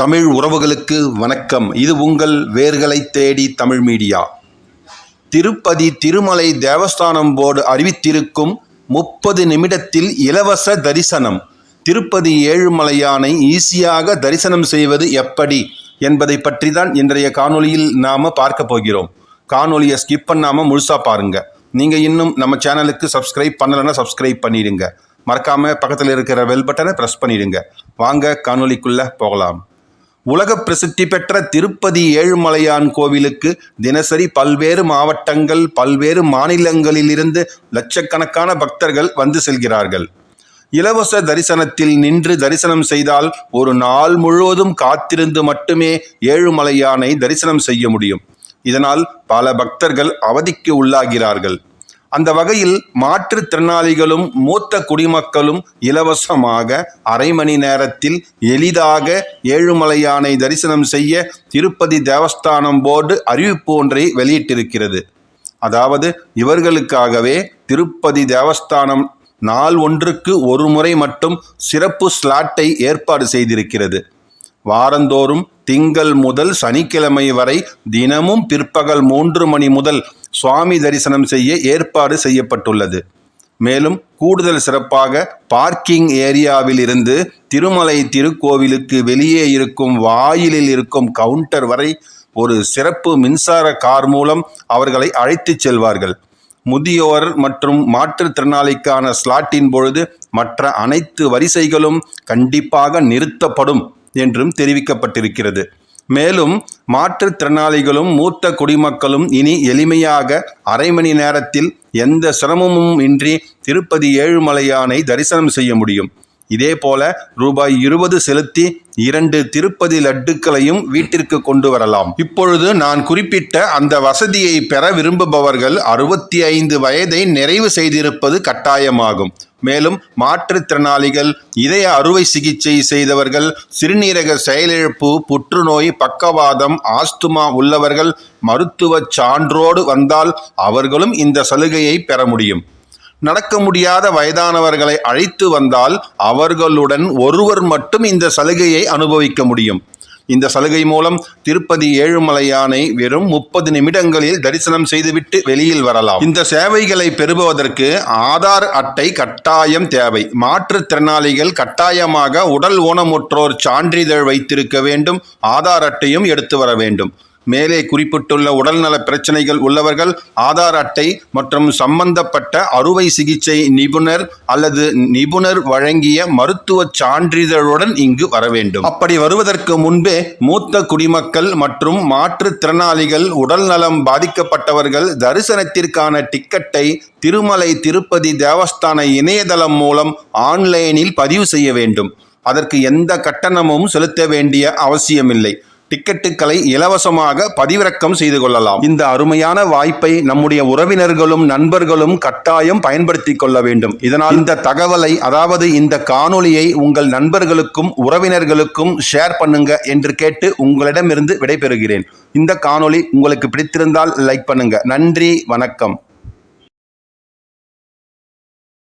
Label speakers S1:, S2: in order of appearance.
S1: தமிழ் உறவுகளுக்கு வணக்கம். இது உங்கள் வேர்களை தேடி தமிழ் மீடியா. திருப்பதி திருமலை தேவஸ்தானம் போர்டு அறிவித்திருக்கும் முப்பது நிமிடத்தில் இலவச தரிசனம். திருப்பதி ஏழுமலையானை ஈஸியாக தரிசனம் செய்வது எப்படி என்பதை பற்றி தான் இன்றைய காணொலியில் நாம் பார்க்க போகிறோம். காணொலியை ஸ்கிப் பண்ணாமல் முழுசாக பாருங்கள் நீங்கள் இன்னும் நம்ம சேனலுக்கு சப்ஸ்கிரைப் பண்ணலைன்னா சப்ஸ்கிரைப் பண்ணிடுங்க. மறக்காமல் பக்கத்தில் இருக்கிற வெல் பட்டனை ப்ரெஸ் பண்ணிடுங்க. வாங்க காணொலிக்குள்ளே போகலாம். உலக பிரசித்தி பெற்ற திருப்பதி ஏழுமலையான் கோவிலுக்கு தினசரி பல்வேறு மாவட்டங்கள் பல்வேறு மாநிலங்களிலிருந்து லட்சக்கணக்கான பக்தர்கள் வந்து செல்கிறார்கள். இலவச தரிசனத்தில் நின்று தரிசனம் செய்தால் ஒரு நாள் முழுவதும் காத்திருந்து மட்டுமே ஏழுமலையானை தரிசனம் செய்ய முடியும். இதனால் பல பக்தர்கள் அவதிக்கு உள்ளாகிறார்கள். அந்த வகையில் மாற்றுத்திறனாளிகளும் மூத்த குடிமக்களும் இலவசமாக அரை மணி நேரத்தில் எளிதாக ஏழுமலையானை தரிசனம் செய்ய திருப்பதி தேவஸ்தானம் போர்டு அறிவிப்பு ஒன்றை வெளியிட்டிருக்கிறது. அதாவது இவர்களுக்காகவே திருப்பதி தேவஸ்தானம் நாள் ஒன்றுக்கு ஒரு முறை மட்டும் சிறப்பு ஸ்லாட்டை ஏற்பாடு செய்திருக்கிறது. வாரந்தோறும் திங்கள் முதல் சனிக்கிழமை வரை தினமும் பிற்பகல் மூன்று மணி முதல் சுவாமி தரிசனம் செய்ய ஏற்பாடு செய்யப்பட்டுள்ளது. மேலும் கூடுதல் சிறப்பாக பார்க்கிங் ஏரியாவில் இருந்து திருமலை திருக்கோவிலுக்கு வெளியே இருக்கும் வாயிலில் இருக்கும் கவுண்டர் வரை ஒரு சிறப்பு மின்சார கார் மூலம் அவர்களை அழைத்துச் செல்வார்கள். முதியோர் மற்றும் மாற்றுத்திறனாளிக்கான ஸ்லாட்டின் பொழுது மற்ற அனைத்து வரிசைகளும் கண்டிப்பாக நிறுத்தப்படும் என்றும் தெரிவிக்கப்பட்டிருக்கிறது. மேலும் மாற்றுத்திறனாளிகளும் மூத்த குடிமக்களும் இனி எளிமையாக அரை மணி நேரத்தில் எந்த சிரமமும் இன்றி திருப்பதி ஏழுமலையானை தரிசனம் செய்ய முடியும். இதே போல ரூபாய் இருபது செலுத்தி இரண்டு திருப்பதி லட்டுக்களையும் வீட்டிற்கு கொண்டு வரலாம். இப்பொழுது நான் குறிப்பிட்ட அந்த வசதியை பெற விரும்புபவர்கள் அறுபத்தி ஐந்து வயதை நிறைவு செய்திருப்பது கட்டாயமாகும். மேலும் மாற்றுத்திறனாளிகள் இதய அறுவை சிகிச்சை செய்தவர்கள் சிறுநீரக செயலிழப்பு புற்றுநோய் பக்கவாதம் ஆஸ்துமா உள்ளவர்கள் மருத்துவ சான்றோடு வந்தால் அவர்களும் இந்த சலுகையை பெற முடியும். நடக்க முடியாத வயதானவர்களை அழைத்து வந்தால் அவர்களுடன் ஒருவர் மட்டும் இந்த சலுகையை அனுபவிக்க முடியும். இந்த சலுகை மூலம் திருப்பதி ஏழுமலையானை வெறும் முப்பது நிமிடங்களில் தரிசனம் செய்துவிட்டு வெளியில் வரலாம். இந்த சேவைகளை பெறுவதற்கு ஆதார் அட்டை கட்டாயம் தேவை. மாற்றுத்திறனாளிகள் கட்டாயமாக உடல் ஊனமுற்றோர் சான்றிதழ் வைத்திருக்க வேண்டும். ஆதார் அட்டையும் எடுத்து வர வேண்டும். மேலே குறிப்பிட்டுள்ள உடல்நல பிரச்சனைகள் உள்ளவர்கள் ஆதார் அட்டை மற்றும் சம்பந்தப்பட்ட அறுவை சிகிச்சை நிபுணர் அல்லது நிபுணர் வழங்கிய மருத்துவ சான்றிதழுடன் இங்கு வர வேண்டும். அப்படி வருவதற்கு முன்பே மூத்த குடிமக்கள் மற்றும் மாற்றுத்திறனாளிகள் உடல்நலம் பாதிக்கப்பட்டவர்கள் தரிசனத்திற்கான டிக்கெட்டை திருமலை திருப்பதி தேவஸ்தான இணையதளம் மூலம் ஆன்லைனில் பதிவு செய்ய வேண்டும். அதற்கு எந்த கட்டணமும் செலுத்த வேண்டிய அவசியமில்லை. டிக்கெட்டுகளை இலவசமாக பதிவிறக்கம் செய்து கொள்ளலாம். இந்த அருமையான வாய்ப்பை நம்முடைய உறவினர்களும் நண்பர்களும் கட்டாயம் பயன்படுத்தி கொள்ள வேண்டும். இதனால் இந்த தகவலை அதாவது இந்த காணொலியை உங்கள் நண்பர்களுக்கும் உறவினர்களுக்கும் ஷேர் பண்ணுங்க என்று கேட்டு உங்களிடமிருந்து விடைபெறுகிறேன். இந்த காணொளி உங்களுக்கு பிடித்திருந்தால் லைக் பண்ணுங்க. நன்றி வணக்கம்.